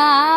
Bye.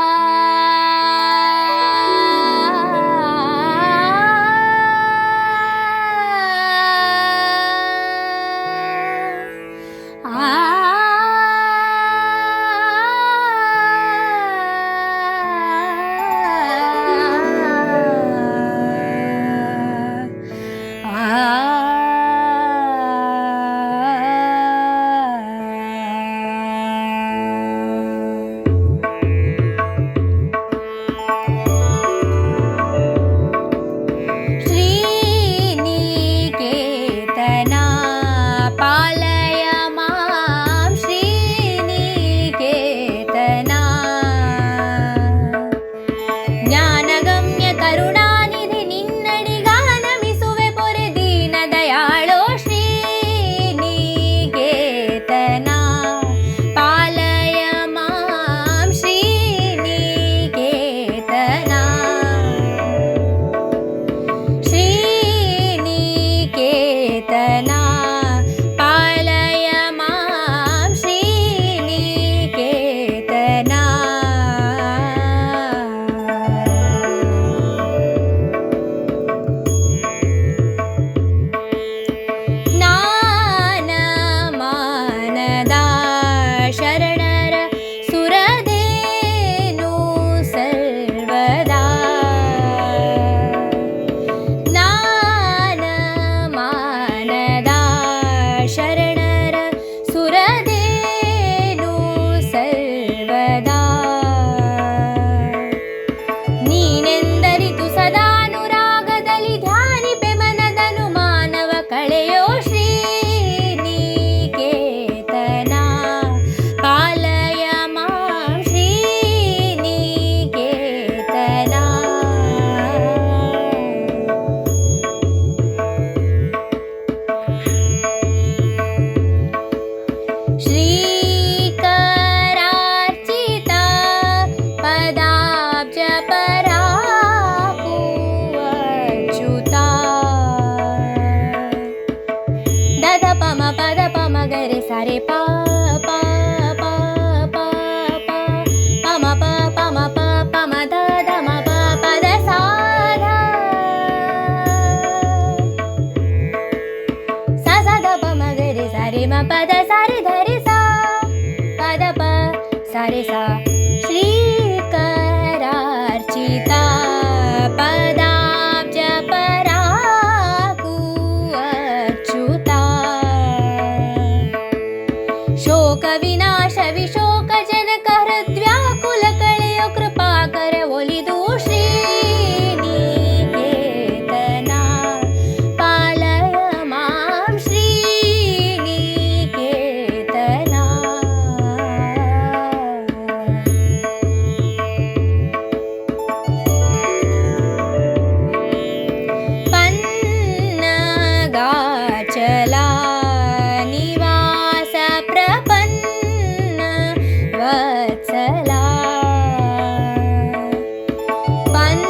దద పమ పద పమ గరి సరే పా పా పా పా పా పమ ప పమ ప పమ ద మ ప పద సా ధ స ద పమ గరి సరే మ పద సరి ధరి సా పద ప సరే సా. bun.